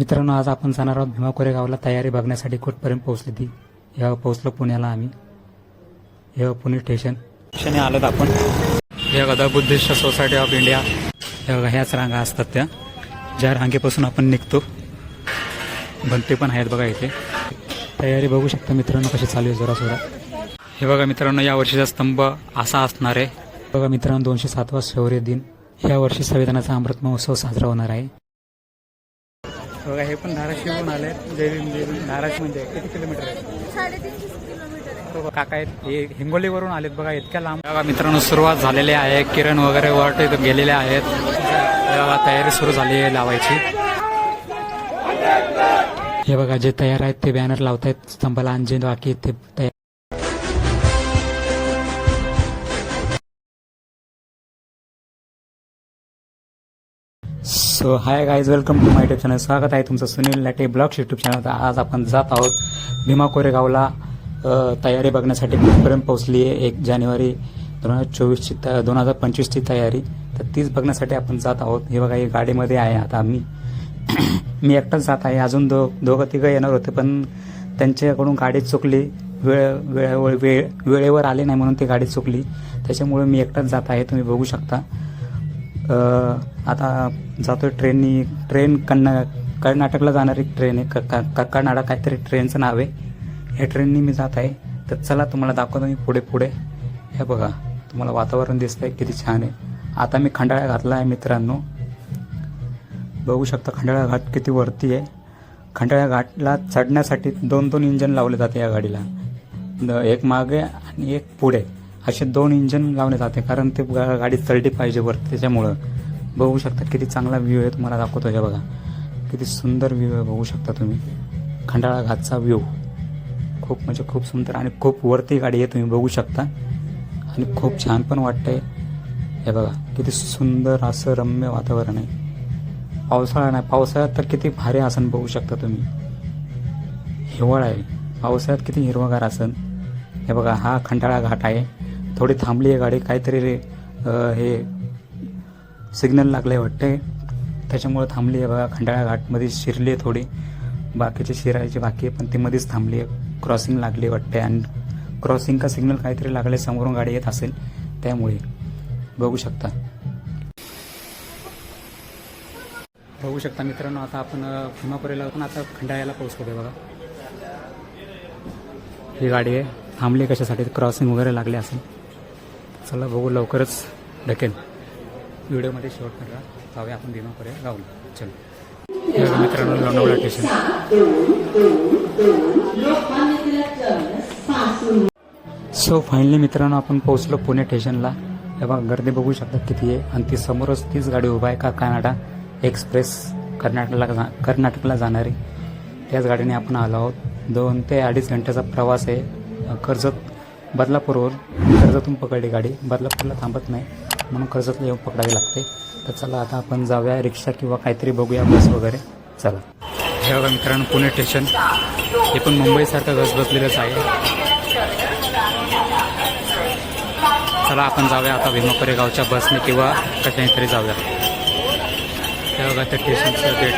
मित्रांनो आज आपण जाणार आहोत भीमा कोरेगावला. तयारी बघण्यासाठी कुठपर्यंत पोहोचली ती? हे पोहोचलो पुण्याला आम्ही. हे पुणे स्टेशन. स्टेशने आलोत आपण. हे बघा the Buddhist Society of India. हे बघा ह्याच रांगा असतात त्या. ज्या रांगेपासून आपण निघतो. भंते पण आहेत बघा इथे. तयारी बघू शकता मित्रांनो कशी चालू आहे जोरा जोरात हे बघा मित्रांनो या वर्षीचा स्तंभ असा असणार आहे. बघा मित्रांनो दोनशे सातवा शौर्य दिन. या वर्षी संविधानाचा अमृत महोत्सव साजरा होणार आहे. बघा हे पण धाराशिवहून आले जय भीम धाराशिव म्हणजे किती किलोमीटर आहे? काका हे हिंगोलीवरून आलेत बघा. इतक्या लांब. बघा मित्रांनो सुरुवात झालेली आहे. किरण वगैरे वर इथं गेलेले आहेत. बघा तयारी सुरू झाली आहे लावायची. हे बघा जे तयार आहेत ते बॅनर लावतायत. स्तंभाला आणि जे बाकी ते तयार so hi guys welcome to my YouTube channel स्वागत आहे तुमचं Sunil Late blogs YouTube channel आज आपण जात आहोत भीमा कोरेगावला तयारी बघण्यासाठी कुठपर्यंत पोहोचली आहे एक जानेवारी दोन हजार चोवीसची त दोन हजार पंचवीसची तयारी तर तीच बघण्यासाठी आपण जात आहोत हे बघा ही गाडीमध्ये आहे आता आम्ही मी एकटाच जात आहे अजून दो दोघं तिघं येणार होते पण त्यांच्याकडून गाडी चुकली वेळ वेळेवर वेळ वेळेवर आले नाही म्हणून ती गाडी चुकली त्याच्यामुळे मी एकटाच जात आहे तुम्ही बघू शकता आता जातोय ट्रेननी ट्रेन कन्ना कर्नाटकला जाणारी ट्रेन आहे. क- क- कर्नाटक काहीतरी ट्रेनचं नाव आहे. ह्या ट्रेननी मी जात आहे. तर चला तुम्हाला दाखवतो मी पुढे पुढे. हे बघा तुम्हाला वातावरण दिसतंय किती छान आहे. आता मी खंडाळा घातला आहे मित्रांनो. बघू शकता खंडाळा घाट किती वरती आहे. खंडाळा घाटला चढण्यासाठी दोन दोन इंजन लावले जाते या गाडीला. द- एक मागे आणि एक पुढे. असे दोन इंजन लावण्यात जाते. कारण ते गा- गाडी चढली पाहिजे वर. त्याच्यामुळं बघू शकता किती चांगला व्ह्यू आहे तुम्हाला दाखवतो हे बघा. किती सुंदर व्ह्यू आहे बघू शकता तुम्ही. खंडाळा घाटचा व्ह्यू खूप म्हणजे खूप सुंदर आणि खूप वरती गाडी आहे तुम्ही बघू शकता. आणि खूप छान पण वाटतंय. हे बघा किती सुंदर असं रम्य वातावरण आहे. पावसाळा नाही पावसाळ्यात तर किती भारी आसन बघू शकता तुम्ही. हिवाळा आहे. पावसाळ्यात किती हिरवगार आसन. हे बघा हा खंडाळा घाट आहे. थोडी थांबली आहे गाडी. काहीतरी रे हे सिग्नल लागले वाटते त्याच्यामुळे थांबली आहे बघा. खंडाळा घाटमध्ये शिरली आहे थोडी. बाकीचे शिरायची बाकी आहे पण ती मध्येच थांबली आहे. क्रॉसिंग लागली वाटते आणि क्रॉसिंग का सिग्नल काहीतरी लागले समोरून गाडी येत असेल त्यामुळे. बघू शकता. बघू शकता मित्रांनो आता आपण अ, भीमापुरीला पण आता खंडाळ्याला पोहोचतो बघा. ही गाडी आहे. थांबली कशासाठी? क्रॉसिंग वगैरे लागले असेल. चला बघू लवकरच ढकेल. व्हिडिओमध्ये शेवट करा. जाऊया आपण भीमापुरी गावला चल. मित्रांनो लोणावळा स्टेशन सो फायनली मित्रांनो आपण पोहोचलो पुणे स्टेशनला हे बघा गर्दी बघू शकता किती आहे. आणि ती समोरच तीच गाडी उभा आहे का? कानाडा एक्सप्रेस कर्नाटकला जा कर्नाटकला जाणारी. त्याच गाडीने आपण आलो आहोत. दोन ते अडीच घंट्याचा प्रवास आहे. कर्जत बदलापूरवर कर्जतून पकडली गाडी. बदलापूरला थांबत नाही म्हणून कर्जतला येऊन पकडावी लागते. तर चला आता आपण जाऊया रिक्षा किंवा काहीतरी बघूया बस वगैरे. चला. हे बघा मित्रांनो पुणे स्टेशन. हे पण मुंबईसारखं गजबजलेलंच आहे. चला आपण जाऊया आता भीमापुरे गावच्या बसने किंवा कशाने तरी जाऊया. हे बघा त्या स्टेशनचं गेट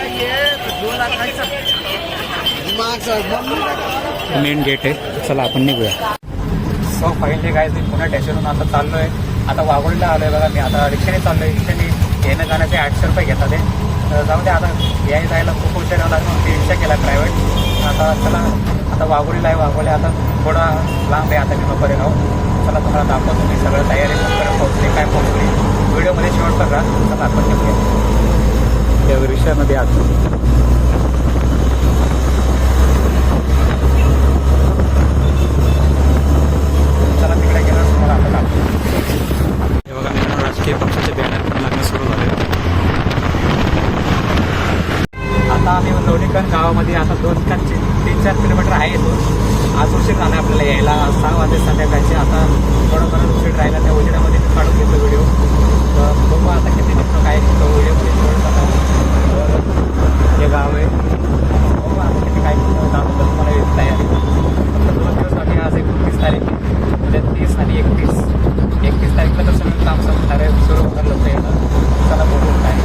मेन गेट आहे. चला आपण निघूया. सो फायनली काय मी पुन्हा स्टेशनहून आता चाललो आहे आता वाघोळीला आलो आहे बघा मी आता रिक्षाने चाललो आहे रिक्षाने येणं जाण्याचे आठशे रुपये घेतात ते. तर जाऊ दे आता यायला जायला खूप उशीर म्हणून मी रिक्षा केला प्रायव्हेट आता चला आता वाघोळीला आहे वाघोळी आता थोडा लांब आहे आता मी भीमापुरे गाव चला तुम्हाला दाखवतो मी सगळं तयारी कुठपर्यंत पोहोचले काय पोहोचले. व्हिडिओमध्ये शेवट करा चला आपण निघूया. त्या रिक्षामध्ये आलो गेल्यावर हे बघा मित्रांनो राजकीय पक्षाचे बॅनर पण लागणं सुरू झाले आता आम्ही लोणीकण गावामध्ये आता दोन का तीन चार किलोमीटर आहे इथून. आज उशीर झाला आपल्याला यायला. सहा वाजे संध्याकाळचे. आता थोडं बरं उशीर राहिला त्या उशिरामध्ये मी काढून घेतो व्हिडिओ तर बघू आता किती निघतो काय निघतो व्हिडिओमध्ये शेवट हे गाव आहे. बघू आता किती काय निघतो. दाखवतो तुम्हाला याची तयारी फक्त दोन दिवस आम्ही आज एकोणतीस तारीख. उद्या तीस आणि एकतीस. एकतीस तारीखला तर सगळं काम संपणार आहे. सुरू होणार लोक येणार. चला बघू काय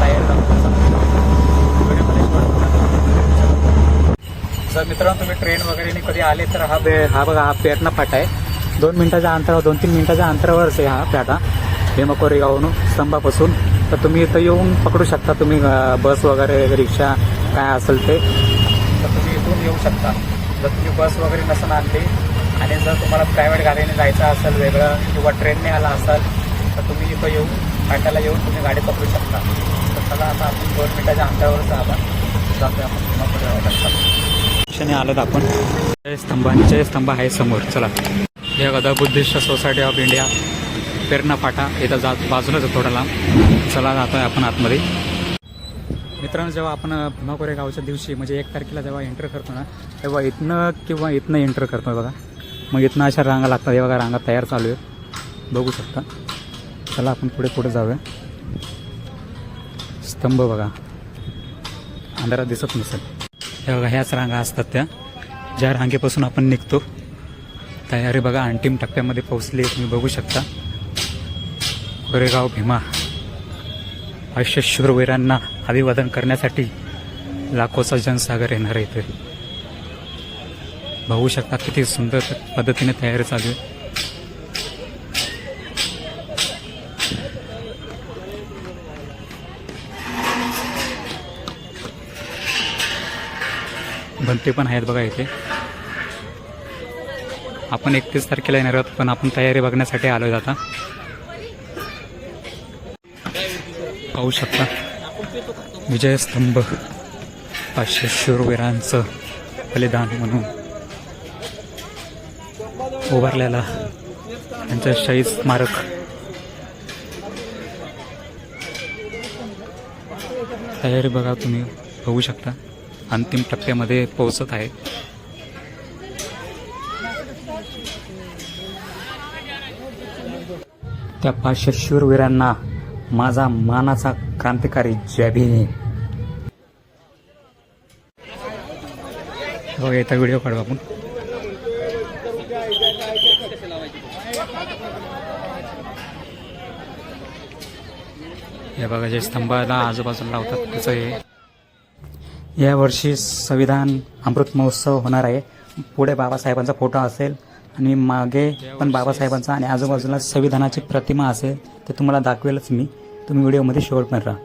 काय जर मित्रांनो तुम्ही ट्रेन वगैरे कधी आले तर हा बे हा बघा हा पेरणा फाटा आहे. दोन मिनिटाच्या अंतरावर दोन तीन मिनिटाच्या अंतरावरच आहे हा फाटा भीमा कोरेगावहून स्तंभापासून. तर तुम्ही इथं येऊन पकडू शकता. तुम्ही बस वगैरे रिक्षा काय असेल ते. तर तुम्ही इथून येऊ शकता. जर तुम्ही बस वगैरे नसून आणली आणि जर तुम्हाला प्रायव्हेट गाडीने जायचं असेल वेगळं किंवा ट्रेनने आला असाल तर तुम्ही इथं येऊन फाट्याला येऊन तुम्ही गाडी पकडू शकता. तर चला आता आपण दोन मिनिटाच्या अंतरावरच आपण जातो आपण. भीमा कोरेगाव क्षणी आलोत आपण. जय स्तंभांचे स्तंभ आहे समोर. चला. हे गदा Buddhist Society of India Perna फाटा इथं जात बाजूलाच थोडा लांब. चला जातोय आपण आतमध्ये. मित्रांनो जेव्हा आपण भीमा कोरेगावच्या दिवशी म्हणजे एक तारखेला जेव्हा एंटर करतो ना तेव्हा इथनं किंवा इथनं एंटर करतो बघा. मग इथनं अशा रांगा लागतात. हे बघा रांगा तयार चालू आहेत. बघू शकता. चला आपण पुढे पुढे जाऊया. स्तंभ बघा. अंधारात दिसत नसेल. हे बघा ह्याच रांगा असतात त्या. ज्या रांगेपासून आपण निघतो. तयारी बघा अंतिम टप्प्यामध्ये पोहोचली तुम्ही बघू शकता. कोरेगाव भीमा. अशा शूरवीरांना अभिवादन करण्यासाठी लाखोचा जनसागर येणार आहे इथे. बघू शकता किती सुंदर पद्धतीने तयारी चालू आहे. बनते पण आहेत बघा इथे. आपण एकतीस तारखेला येणार आहोत पण आपण तयारी बघण्यासाठी आलोय आता. पाहू शकता. विजयस्तंभ पाचशे शूरवीरांचं बलिदान म्हणून उभारलेला त्यांचं शहीद स्मारक. तयारी बघा तुम्ही बघू शकता. अंतिम टप्प्यामध्ये पोहोचत आहे. त्या पाचशे शूरवीरांना माझा मानाचा क्रांतिकारी जय भीम बघा इथं व्हिडिओ काढू आपण. हे बघा जे स्तंभाला आजूबाजूला लावतात त्याचं हे. यावर्षी संविधान अमृत महोत्सव होणार आहे. पुढे बाबासाहेबांचा फोटो असेल आणि मागे पण बाबासाहेबांचा आणि आजूबाजूला संविधानाची प्रतिमा असेल ते तुम्हाला दाखवेलच मी. तुम्ही व्हिडिओमध्ये शेवटपर्यंत राहा.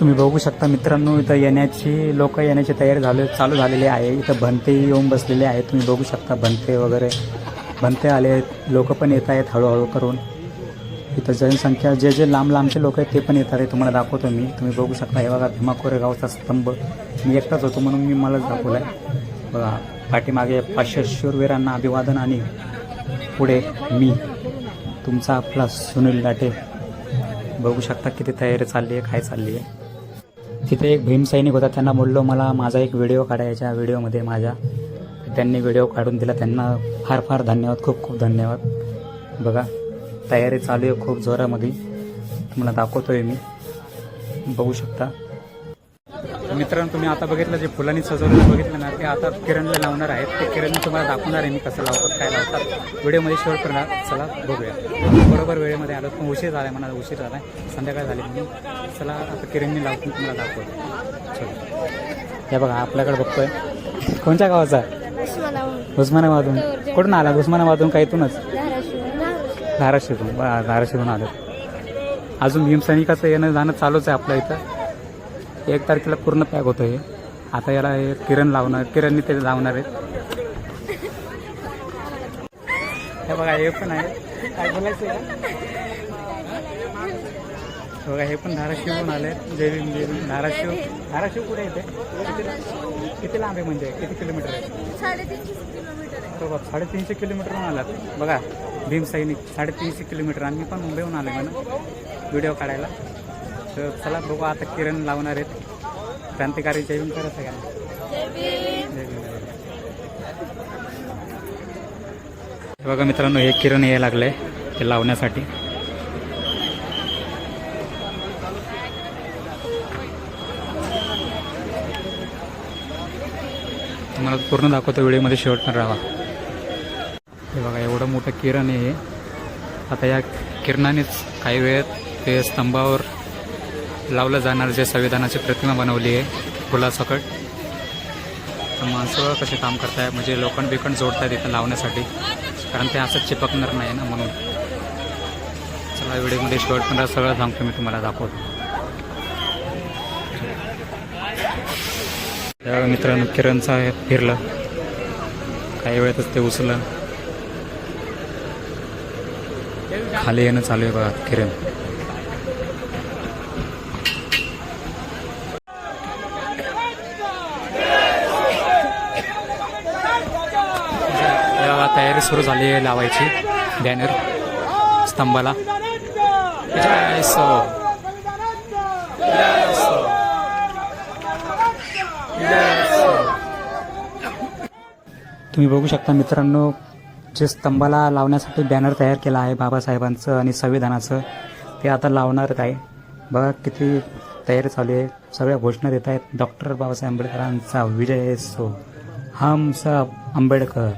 तुम्ही बघू शकता मित्रांनो इथं येण्याची लोक येण्याची तयारी झाले चालू झालेली आहे. इथं भंते येऊन बसलेले आहेत. तुम्ही बघू शकता भंते वगैरे. भंते आले आहेत. लोक पण येत आहेत हळूहळू करून. इथं जनसंख्या जे जे लांब लांबचे लोक आहेत ते पण येतात आहे तुम्हाला दाखवतो मी. तुम्ही बघू शकता हे बघा भीमा कोरेगावचा स्तंभ. मी एकटाच होतो म्हणून मी मलाच दाखवला आहे बघा पाठीमागे पाचशे शूरवीरांना अभिवादन आणि पुढे मी तुमचा आपला सुनील लाटे. बघू शकता किती तयारी चालली आहे काय चालली आहे. तिथे एक भीमसैनिक होता त्यांना बोललो मला माझा एक व्हिडिओ काढायच्या व्हिडिओमध्ये माझ्या. त्यांनी व्हिडिओ काढून दिला त्यांना फार फार धन्यवाद खूप खूप धन्यवाद. बघा तयारी चालू आहे खूप जोरामध्ये. तुम्हाला दाखवतोय मी. बघू शकता. मित्रांनो तुम्ही आता बघितलं जे फुलांनी सजवलेलं बघितलं ना ते आता किरणला लावणार आहेत. ते किरण तुम्हाला दाखवणार आहे मी कसं लावतात काय लावतात. व्हिडिओमध्ये शेवट करणार चला बघूया. बरोबर वेळेमध्ये आलो पण उशीर झाला मला उशीर झाला संध्याकाळ झाली म्हणून चला आता किरणनी लावून तुम्हाला दाखवतो. चला. हे बघा आपल्याकडे बघतोय. कोणत्या गावाचा? उस्मानाबादून कुठून आला उस्मानाबादून का इथूनच? धाराशिवून धाराशिवून आलो अजून भीमसैनिकाचं येणं जाणं चालूच आहे आपल्या इथं. एक तारखेला पूर्ण पॅक होतं हे आता याला हे किरण लावणार किरणनी ते लावणार आहेत हे बघा हे पण आहे. काय बोलायचं बघा हे पण धाराशिवहून आले जय भीम जय भीम धाराशिव धाराशिव कुठे येते किती किती लांब आहे म्हणजे? किती किलोमीटर आहे? तो बघ साडेतीनशे किलोमीटरहून आलात. बघा भीम सैनिक साडेतीनशे किलोमीटर. आणि मी पण मुंबईहून आलो म्हणून व्हिडिओ काढायला. तर चला बघू आता किरण लावणार आहेत. क्रांतिकारी जय भीम करत आहे का? जय भीम. जय भीम, जय भीम. हे बघा मित्रांनो हे किरण यायला लागलंय ते लावण्यासाठी. तुम्हाला पूर्ण दाखवतो व्हिडिओमध्ये शेवट पण राहा. हे बघा एवढं मोठं किरण आहे हे. आता या किरणानेच काही वेळेत ते स्तंभावर लावलं जाणार जे संविधानाची प्रतिमा बनवली आहे फुलासकट तर माणसं कसे काम करताय? म्हणजे लोखंड बिकंड जोडतायत इथं लावण्यासाठी. कारण ते असं चिपकणार नाही ना म्हणून. चला व्हिडिओमध्ये शेवटपर्यंत सगळं सांगतो मी तुम्हाला दाखवतो. त्या मित्रांनो किरणचं फिरलं. काही वेळातच ते उचललं. खाली येणं चालू आहे बघा किरण तेव्हा तयारी सुरू झाली आहे लावायची बॅनर स्तंभाला. सो तुम्ही बघू शकता मित्रांनो जे स्तंभाला लावण्यासाठी बॅनर तयार केला आहे बाबासाहेबांचं आणि संविधानाचं ते आता लावणार आहे. बघा किती तयारी चालू आहे. सगळ्या घोषणा देत आहेत डॉक्टर बाबासाहेब आंबेडकरांचा विजय सो हम सब आंबेडकर.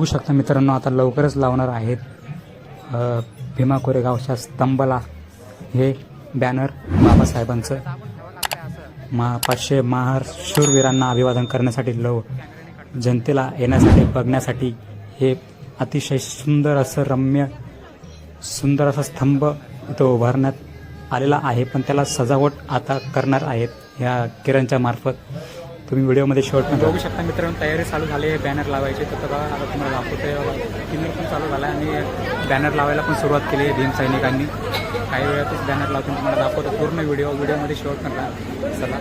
बघू शकता मित्रांनो आता लवकरच लावणार आहेत भीमा कोरेगावच्या स्तंभला हे बॅनर बाबासाहेबांचं. मा पाचशे महार शूरवीरांना अभिवादन करण्यासाठी लव जनतेला येण्यासाठी बघण्यासाठी हे अतिशय सुंदर असं रम्य सुंदर असा स्तंभ इथं उभारण्यात आलेला आहे. पण त्याला सजावट आता करणार आहेत या किरणच्या मार्फत. तुम्ही व्हिडिओमध्ये शॉर्ट बघू शकता मित्रांनो तयारी चालू झाली आहे बॅनर लावायची. तर बघा आता तुम्हाला दाखवतोय किनर पण चालू झाला आहे आणि बॅनर लावायला पण सुरुवात केली आहे भीम सैनिकांनी. काही वेळातच बॅनर लावून तुम्हाला दाखवतो पूर्ण व्हिडिओ व्हिडिओमध्ये शॉर्ट करणार चला.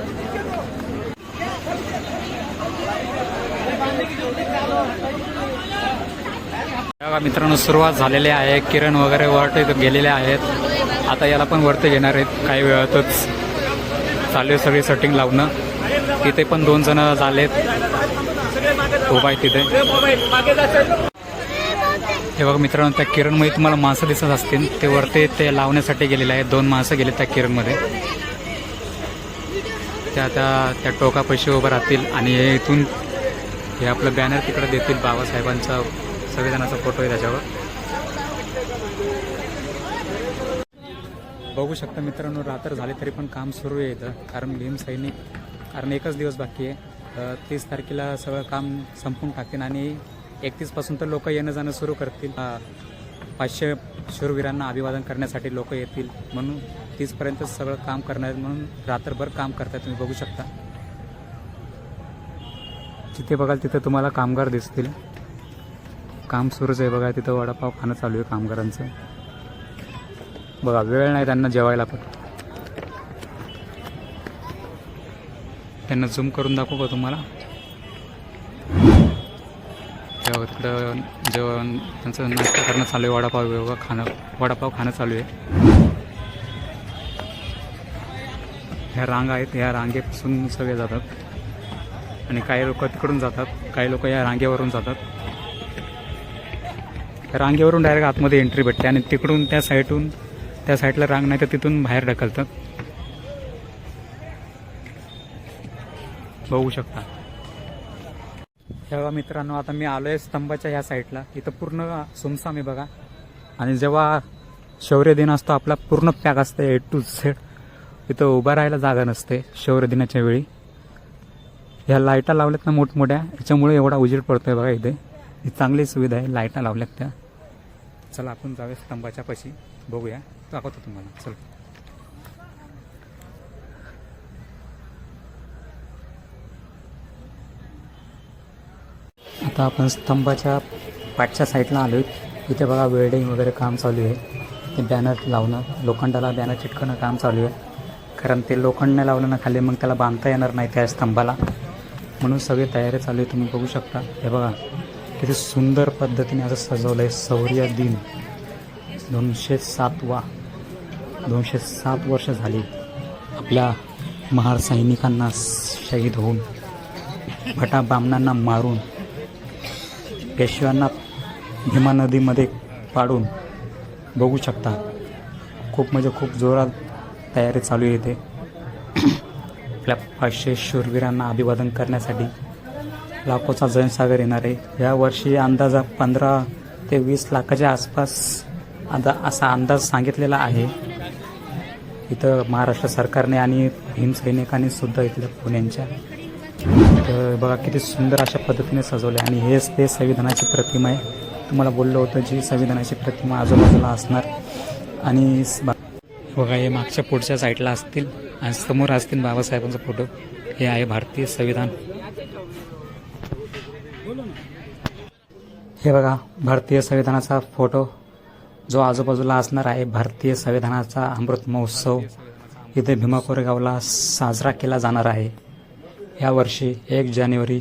बघा मित्रांनो सुरुवात झालेली आहे. किरण वगैरे वरती गेलेले आहेत. आता याला पण वरती घेणार आहेत. काही वेळातच. चालू सगळी सेटिंग लावणं. तिथे पण दोन जण झालेत. उभा आहे तिथे. हे बघा मित्रांनो त्या किरणमध्ये तुम्हाला माणसं दिसत असतील. ते वरती ते लावण्यासाठी गेलेले आहेत. दोन माणसं गेले त्या किरणमध्ये. त्या त्या त्या टोकापैसे उभं राहतील आणि हे इथून हे आपलं बॅनर तिकडे देतील बाबासाहेबांचा संविधानाचा फोटो आहे त्याच्यावर. बघू शकता मित्रांनो रात्र झाले तरी पण काम सुरू आहे इथं. कारण भीम सैनिक कारण एकच दिवस बाकी आहे. तीस तारखेला सगळं काम संपून टाकतील आणि एकतीसपासून तर लोक येणं जाणं सुरू करतील. पाचशे शूरवीरांना अभिवादन करण्यासाठी लोक येतील म्हणून तीसपर्यंत सगळं काम करणार आहेत म्हणून रात्रभर काम करताय तुम्ही बघू शकता. जिथे बघाल तिथे तुम्हाला कामगार दिसतील. काम सुरूच आहे बघा तिथं वडापाव खाणं चालू आहे कामगारांचं. बघा वेळ नाही त्यांना जेवायला पण. त्यांना झूम करून दाखवू का तुम्हाला? तेव्हा तिकडं जेवण त्यांचं नाश्ता करणं चालू आहे वडापाव वगैरे खाणं वडापाव खाणं चालू आहे. ह्या रांगा आहेत ह्या रांगेपासून सगळे जातात. आणि काही लोक तिकडून जातात काही लोक या रांगेवरून जातात. रांगेवरून डायरेक्ट आतमध्ये एंट्री भेटते आणि तिकडून त्या साईडून त्या साईडला रांग नाही तर तिथून बाहेर ढकलतात. बघू शकता. तेव्हा मित्रांनो आता मी आलोय स्तंभाच्या ह्या साईडला. इथं पूर्ण सुमसाम आहे बघा. आणि जेव्हा शौर्य दिन असतो आपला पूर्ण पॅक असते ए टू झेड इथं उभा राहायला जागा नसते शौर्य दिनाच्या वेळी. ह्या लाईटा लावल्यात ना मोठमोठ्या याच्यामुळे एवढा उजेड पडतोय बघा इथे. ही चांगली सुविधा आहे लाईटा लावल्यात त्या. चला आपण जाऊया स्तंभाच्या पाशी. बघूया. दाखवतो तुम्हाला. चल. आता आपण स्तंभाच्या पाठच्या साईडला आलो आहे इथे बघा वेल्डिंग वगैरे काम चालू आहे. ते बॅनर लावणं लोखंडाला बॅनर चिटकणं काम चालू आहे. कारण ते लोखंड नाही लावलं ना खाली मग त्याला बांधता येणार नाही त्या स्तंभाला. म्हणून सगळी तयारी चालू आहे तुम्ही बघू शकता. हे बघा किती सुंदर पद्धतीने असं सजवलं आहे शौर्य दिन. दोनशे सातवा दोनशे सात वर्ष झाली आपल्या महार सैनिकांना शहीद होऊन भटा बामणांना मारून पेशव्यांना भीमा नदीमध्ये पाडून बघू शकता. खूप म्हणजे खूप जोरात तयारी चालू येते आपल्या पाचशे शूरवीरांना अभिवादन करण्यासाठी लाखोचा जनसागर येणार आहे. यावर्षी अंदाजा पंधरा ते वीस लाखाच्या आसपास आता असा अंदाज सांगितलेला आहे. इथं महाराष्ट्र सरकारने आणि भीम सैनिकांनी सुद्धा इथल्या पुण्यांच्या तर बघा किती सुंदर अशा पद्धतीने सजवले. आणि हेच ते संविधानाची प्रतिमा आहे. तुम्हाला बोललो होतं जी संविधानाची प्रतिमा आजूबाजूला असणार. आणि बा- बघा हे मागच्या पुढच्या साईडला असतील. आणि समोर असतील बाबासाहेबांचा फोटो. हे आहे भारतीय संविधान. हे बघा भारतीय संविधानाचा फोटो. जो आजूबाजूला असणार आहे भारतीय संविधानाचा अमृत महोत्सव. इथे भीमा कोरेगावला साजरा केला जाणार आहे. यावर्षी एक जानेवारी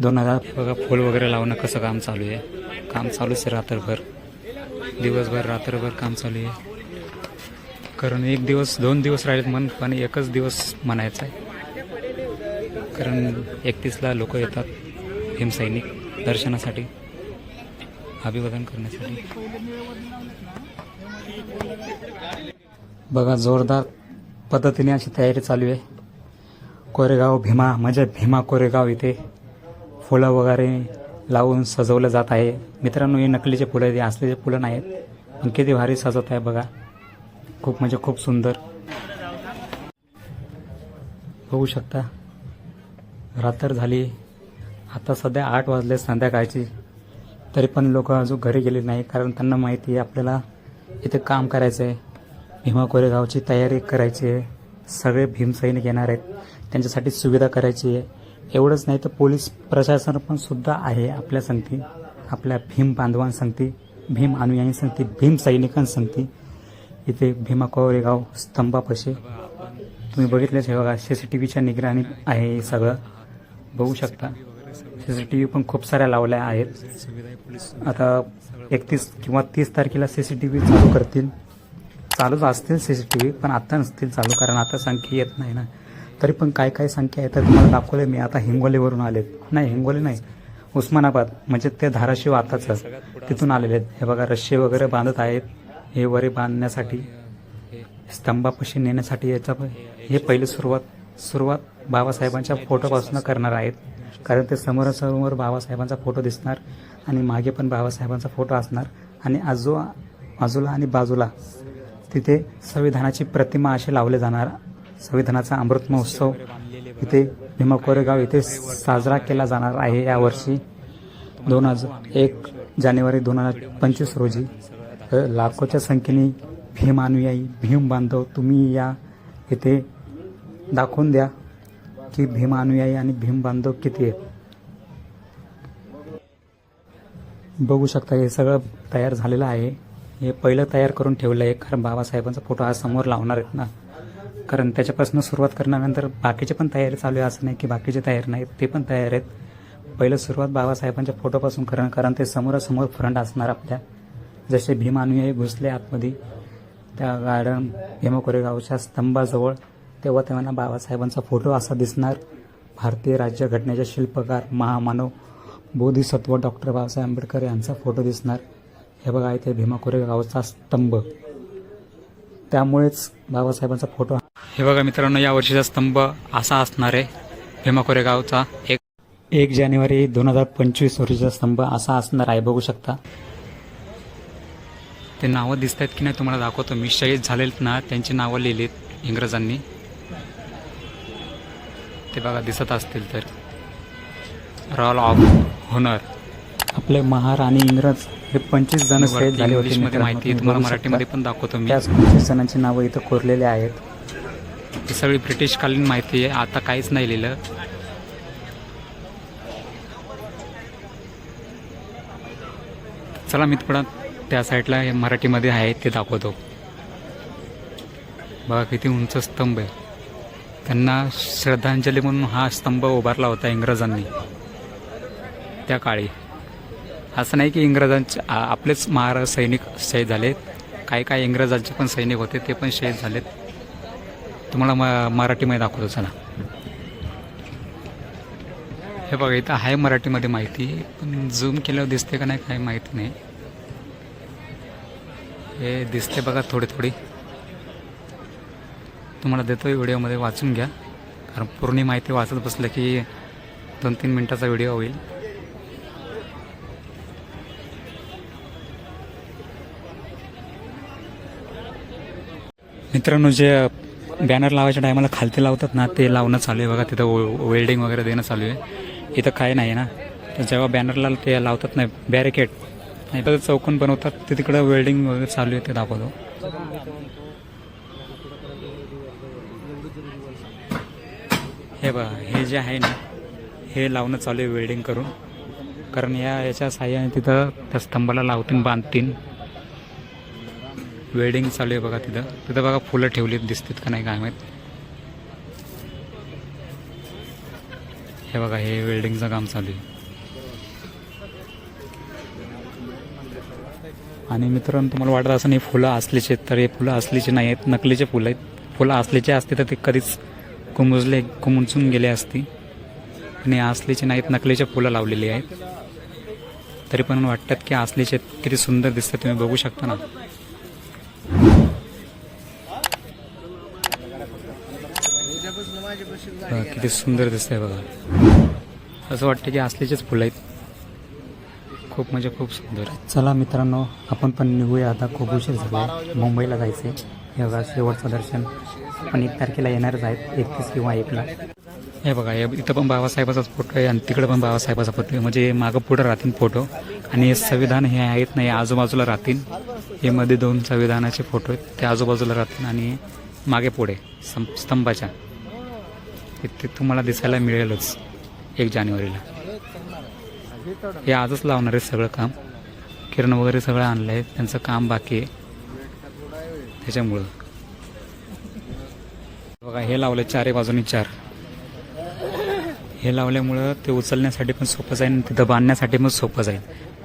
दोन हजार बघा फूल वगैरे लावणं कसं काम चालू आहे? काम चालूच आहे रात्रभर. दिवसभर रात्रभर काम चालू आहे. कारण एक दिवस दोन दिवस राहिलेत म्हण पण एकच दिवस म्हणायचा आहे. कारण एकतीसला लोक येतात भीमसैनिक दर्शनासाठी अभिवादन करण्यासाठी. बघा जोरदार पद्धतीने अशी तयारी चालू आहे. कोरेगाव भीमा म्हणजे भीमा कोरेगाव इथे फुलं वगैरे लावून सजवलं जात आहे. मित्रांनो हे नकलीचे फुलं आहेत असलेचे फुलं नाहीत पण किती भारी सजवत आहे बघा. खूप म्हणजे खूप सुंदर. बघू शकता रात्र झाली. आता सध्या आठ वाजले संध्याकाळची. तरी पण लोक अजून घरी गेले नाही कारण त्यांना माहिती आहे आपल्याला इथे काम करायचं आहे भीमा कोरेगावची तयारी करायची आहे. सगळे भीमसैनिक येणार आहेत. त्यांच्यासाठी सुविधा करायची आहे. एवढंच नाही तर पोलीस प्रशासन पण सुद्धा आहे आपल्या संगती. आपल्या भीम बांधवांसंगती भीम अनुयायी संगती भीम सैनिकांसंगती इथे भीमा कोरेगाव स्तंभापाशी. तुम्ही बघितलेच हे बघा सी सी टी व्हीच्या निगराणी आहे हे सगळं. बघू शकता. सी सी टी व्ही पण खूप साऱ्या लावल्या आहेत. आता एकतीस किंवा तीस तारखेला सी सी टी व्ही चालू करतील. चालूच असतील सी सी टी व्ही पण आत्ता नसतील चालू कारण आता संख्या येत नाही ना. तरी पण काय काय संख्या आहे तर तुम्हाला दाखवले मी. आता हिंगोलीवरून आलेत. नाही हिंगोली नाही. उस्मानाबाद म्हणजे ते धाराशिव आताच तिथून आलेले आहेत. हे बघा रश्शे वगैरे बांधत आहेत. हे वरे बांधण्यासाठी स्तंभापाशी नेण्यासाठी याचा हे पहिले सुरुवात सुरुवात बाबासाहेबांच्या फोटोपासून करणार आहेत. कारण ते समोरासमोर बाबासाहेबांचा फोटो दिसणार आणि मागे पण बाबासाहेबांचा फोटो असणार. आणि आजो बाजूला आणि बाजूला तिथे संविधानाची प्रतिमा असे लावले जाणार. संविधानाचा अमृत महोत्सव इथे भीमा कोरेगाव इथे साजरा केला जाणार आहे यावर्षी दोन हजार एक जानेवारी दोन हजार पंचवीस रोजी. लाखोच्या संख्येने भीम अनुयायी भीम बांधव तुम्ही या इथे दाखवून द्या की भीम अनुयायी आणि भीम बांधव किती आहेत. बघू शकता हे सगळं तयार झालेलं आहे. हे पहिलं तयार करून ठेवलं आहे कारण बाबासाहेबांचा फोटो आज समोर लावणार आहेत ना. कारण त्याच्यापासून सुरुवात करण्यानंतर बाकीचे पण तयारी चालू आहे. असं नाही की बाकीचे तयार नाही ते पण तयार आहेत. पहिलं सुरुवात बाबासाहेबांच्या फोटोपासून करणं कारण ते समोरासमोर फ्रंट असणार आपल्या. जसे भीम अनुयायी घुसले आतमध्ये त्या गार्डन भीमा कोरेगावच्या स्तंभाजवळ तेव्हा तेव्हा बाबासाहेबांचा फोटो असा दिसणार. भारतीय राज्यघटनेचे शिल्पकार महामानव बोधिसत्व डॉक्टर बाबासाहेब आंबेडकर यांचा फोटो दिसणार. हे बघा इथे भीमा कोरेगावचा स्तंभ. त्यामुळेच बाबासाहेबांचा फोटो हे बघा मित्रांनो या वर्षीचा स्तंभ असा असणार आहे. भीमा कोरेगावचा एक एक जानेवारी दोन हजार पंचवीस रोजीचा स्तंभ असा असणार आहे बघू शकता. ते नावं दिसत आहेत की नाही तुम्हाला दाखवतो. मी शहीद झालेत ना त्यांची नावं लिहिलीत इंग्रजांनी. ते बघा दिसत असतील तर. रॉयल ऑफ होनर आपले महार आणि इंग्रज हे पंचवीस जण शहीद झाले होते इंग्लिशमध्ये. माहिती तुम्हाला मराठीमध्ये. पण दाखवतो मी. त्याच पंचवीस जणांची नावं इथं कोरलेली आहेत. ही सगळी ब्रिटिशकालीन माहिती आहे. आता काहीच नाही लिहिलं. चला मी थोडा त्या साईडला हे मराठीमध्ये आहे ते दाखवतो. बघा किती उंच स्तंभ आहे. त्यांना श्रद्धांजली म्हणून हा स्तंभ उभारला होता इंग्रजांनी. त्या काळी. असं नाही की इंग्रजांचे आपलेच महाराज सैनिक शहीद झालेत. काही काही इंग्रजांचे पण सैनिक होते ते पण शहीद झालेत. तुम्हाला म मराठीमध्ये दाखवतो चला. हे बघा इथं आहे मराठीमध्ये माहिती पण झूम केल्यावर दिसते का नाही काही माहिती नाही. हे दिसते बघा थोडी थोडी. तुम्हाला देतो व्हिडिओमध्ये वाचून घ्या. कारण पूर्ण माहिती वाचत बसलं की दोन तीन मिनटाचा व्हिडिओ होईल. मित्रांनो जे बॅनर लावायच्या टायमाला खालती लावतात ना ते लावणं चालू आहे बघा तिथं वेल्डिंग वगैरे देणं चालू आहे. इथं काय नाही ना. तर जेव्हा बॅनरला ते लावतात नाही बॅरिकेड नाही तर चौकन बनवतात ते तिकडं वेल्डिंग वगैरे चालू आहे ते दाखवतो. हे बघा हे जे आहे ना हे लावणं चालू आहे वेल्डिंग करून. कारण या याच्या साह्याने तिथं त्या स्तंभाला लावतील बांधतीन. वेल्डिंग चालू आहे बघा तिथं. तिथं बघा फुलं ठेवली दिसतात का नाही काय माहीत. हे बघा हे वेल्डिंगचं काम चालू आहे. आणि मित्रांनो तुम्हाला वाटत असं नाही फुलं असलीचे तर हे फुलं असलीचे नाही आहेत नकलीचे फुलं आहेत. फुलं असलीचे असते तर ते कधीच कुमुजले कुमुजून गेले असती. आणि असलीचे नाहीत नकलीचे फुलं लावलेली आहेत. तरी पण वाटतात की असलीचे आहेत. किती सुंदर दिसतात तुम्ही बघू शकता ना. किती सुंदर दिसतंय बघा. असं वाटतं की असलीचेच फुलं आहेत. खूप म्हणजे खूप सुंदर चला मित्रांनो आपण पण निघूया. आता खूप उशीर झाला मुंबईला जायचं आहे हे बघा शेवटचं दर्शन. आपण एक तारखेला येणारच आहेत. एकतीस किंवा एकला. हे बघा हे इथं पण बाबासाहेबाचाच फोटो आहे आणि तिकडे पण बाबासाहेबाचा फोटो आहे. म्हणजे मागं पुढं राहतील फोटो आणि हे संविधान हे आहेत नाही आजूबाजूला राहतील. हे मध्ये दोन संविधानाचे फोटो आहेत. ते आजूबाजूला राहतील आणि मागे पुढे स्तंभाच्या. ते तुम्हाला दिसायला मिळेलच एक जानेवारीला. हे आजच लावणार आहे सगळं काम. किरण वगैरे सगळं आणलं आहे त्यांचं काम बाकी आहे. त्याच्यामुळं. बघा हे लावलं चारही बाजूनी चार. हे लावल्यामुळं ते उचलण्यासाठी पण सोपं जाईल तिथं बांधण्यासाठी पण सोपं जाईल.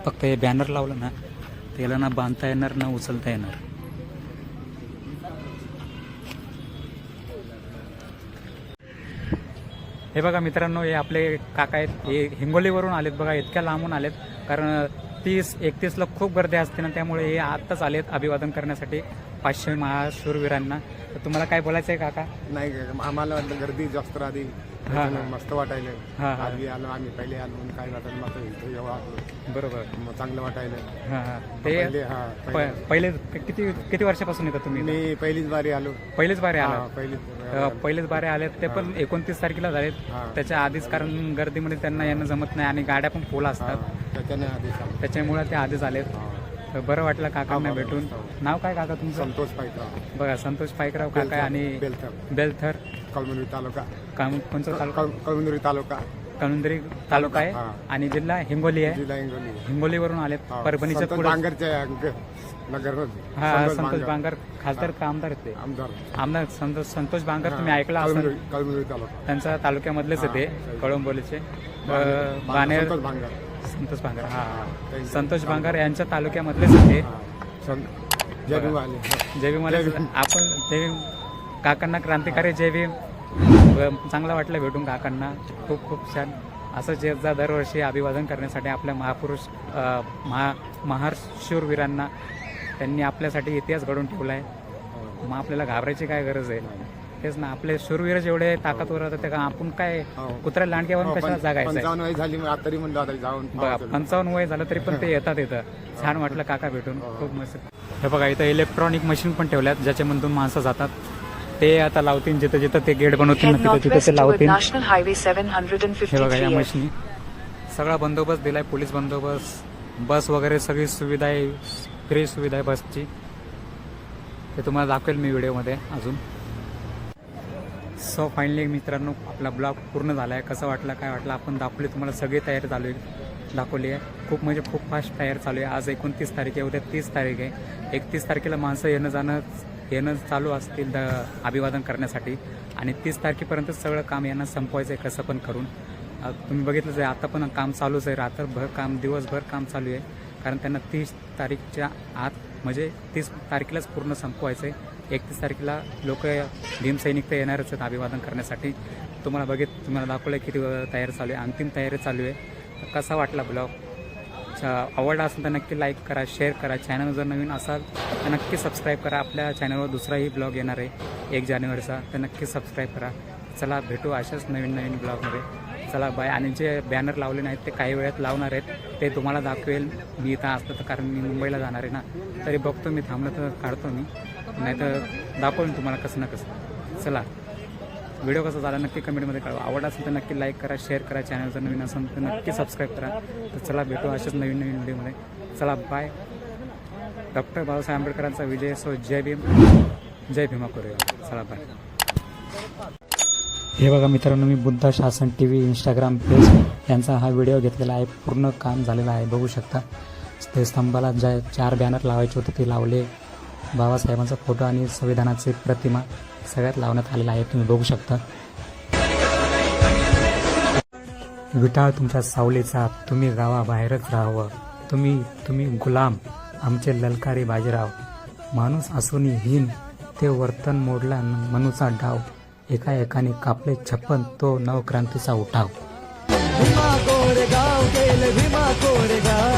फक्त हे बॅनर लावलं ना त्याला ना बांधता येणार ना उचलता येणार. हे बघा मित्रांनो हे आपले काका आहेत. हे हिंगोलीवरून आलेत बघा इतक्या लांबून आलेत. कारण तीस एकतीसला खूप गर्दी असते ना त्यामुळे हे आत्ताच आलेत अभिवादन करण्यासाठी पाचशे महाशूरवीरांना. तर तुम्हाला काय बोलायचं आहे काका? नाही आम्हाला वाटलं गर्दी जास्त राहते. हा. मस्त वाटायलं. आधी आलो आम्ही पहिले आलो म्हणून काय वाटलं मग इथं जेव्हा आलो बरोबर. मग चांगलं वाटायलं पहिले हा पहिले- पहिले किती किती वर्षापासून येतात तुम्ही इथं? मी पहिलीच बारी आलो. पहिलेच बारे हा, आलात? पहिलीच पहिलेच बारे आलेत ते पण एकोणतीस तारखेला झालेत. हा. त्याच्या आधीच कारण गर्दीमध्ये त्यांना येणं जमत नाही आणि गाड्या पण फुल हा, असतात. त्याच्याने आलो त्याच्यामुळे ते आधीच आलेत. हा. तर बरं वाटलं काकांना. भेटून. नाव काय काका तुमचं? संतोष पाहिजे बघा संतोष पायकराव काका आणि बेलथर. बेलथर. कळमनुरी तालुका. काम तालुका? कळ- कळमनुरी तालुका. कळुंदरी तालुका आहे. आणि जिल्हा हिंगोली आहे. जिल्हा हिंगोली हिंगोलीवरून आलेत हा. परभणीच्या संतोष पुढे. बांगरच्या ग- नगर हा संतोष बांगर. खासदार का आमदार आहेत ते? आमदार. आमदार संतोष संतोष बांगर तुम्ही ऐकला असेल. कळमनुरी कळमनुरी तालुका. त्यांच्या तालुक्यामधलेच आहे ते कळंबोलीचे अ, बाणेर संतोष बांगर. संतोष बांगर हा हा. त्यांचं- संतोष बांगर यांच्या तालुक्यामधलेच आहे ते. हा. संत जय भीम आले जय आपण जय भीम काकांना क्रांतिकारी जय भीम. चांगलं वाटलं भेटून काकांना. खूप खूप छान. असं जे जा दरवर्षी अभिवादन करण्यासाठी आपल्या महापुरुष महा महाशूरवीरांना त्यांनी आपल्यासाठी इतिहास घडून ठेवला आहे मग आपल्याला घाबरायची काय गरज आहे? तेच ना आपले शूरवीर जेवढे ताकदवर होते ते का आपण काय हो. कुत्र्या लांडक्यावर कशाला जागायचं आहे? पंचावन्न वय झाली तरी म्हणलं जाऊन पंचावन्न वय झालं तरी पण ते येतात येतं छान वाटलं काका भेटून. खूप मस्त. हे बघा इथं इलेक्ट्रॉनिक मशीन पण ठेवल्यात ज्याच्यामधून माणसं जातात. ते आता लावतील जिथं जिथं ते गेट बनवतील ना तिथं तिथं ते लावतील. हे बघा या 753. मशीनी. सगळा बंदोबस्त दिलाय पोलीस बंदोबस्त बस वगैरे सगळी सुविधा आहे फ्री सुविधा आहे बसची. ते तुम्हाला दाखवेल मी व्हिडिओमध्ये अजून. सो फायनली मित्रांनो आपला ब्लॉग पूर्ण झाला आहे कसं वाटलं काय वाटलं आपण दाखवली तुम्हाला सगळी तयारी चालू आहे दाखवली आहे. खूप म्हणजे खूप फास्ट तयार चालू आहे. आज एकोणतीस तारीख आहे उद्या तीस तारीख आहे. एकतीस तारखेला माणसं येणं जाणं येणं चालू असतील द अभिवादन करण्यासाठी. आणि तीस तारखेपर्यंत सगळं काम यांना संपवायचं आहे कसं पण करून. तुम्ही बघितलंच आहे आता पण काम चालूच आहे रात्रभर काम दिवसभर काम चालू आहे. कारण त्यांना तीस तारीखच्या आत म्हणजे तीस तारखेलाच पूर्ण संपवायचं आहे एकतीस तारखेला लोक भीमसैनिक तर येणारच आहेत अभिवादन करण्यासाठी. तुम्हाला बघित तुम्हाला दाखवलं किती तयारी चालू आहे अंतिम तयारी चालू आहे. कसा वाटला ब्लॉग? आवडला असेल तर नक्की लाईक करा शेअर करा. चॅनल जर नवीन असाल तर नक्की सबस्क्राईब करा. आपल्या चॅनलवर दुसराही ब्लॉग येणार आहे एक जानेवारीचा. तर नक्की सबस्क्राईब करा. चला भेटू अशाच नवीन नवीन ब्लॉगमध्ये चला बाय आणि जे बॅनर लावले नाहीत ते काही वेळात लावणार आहेत. ते तुम्हाला दाखवेल मी इथं असलं तर कारण मी मुंबईला जाणार आहे ना. तरी बघतो मी थांबलं तर काढतो मी. नाही तर दाखवेल तुम्हाला कसं ना कसं. चला. व्हिडिओ कसा झाला नक्की कमेंटमध्ये कळवा. आवड असेल तर नक्की लाईक करा शेअर करा चॅनल जर नवीन असेल तर नक्की सबस्क्राईब करा. तर चला भेटू अशाच नवीन नवीन व्हिडिओमध्ये. चला बाय डॉक्टर बाबासाहेब आंबेडकरांचा विजय सो जय भीम. जय भीमा करूया चला बाय हे बघा मित्रांनो मी बुद्धा शासन टी व्ही इंस्टाग्राम पेज यांचा हा व्हिडिओ घेतलेला आहे. पूर्ण काम झालेलं आहे. बघू शकता. ते स्तंभाला ज्या चार बॅनर लावायचे होते ते लावले बाबासाहेबांचा फोटो आणि संविधानाचे प्रतिमा. सगळ्यात लावण्यात आलेला आहे तुम्ही बघू शकता. विटाळ तुमच्या सावलीचा तुम्ही गावाबाहेरच राहावं. तुम्ही तुम्ही गुलाम आमचे ललकारी बाजीराव. माणूस असूनही हीन ते वर्तन मोडला मनुचा डाव. एका एकाने कापले छप्पन तो नवक्रांतीचा उठाव. भीमा कोरेगाव.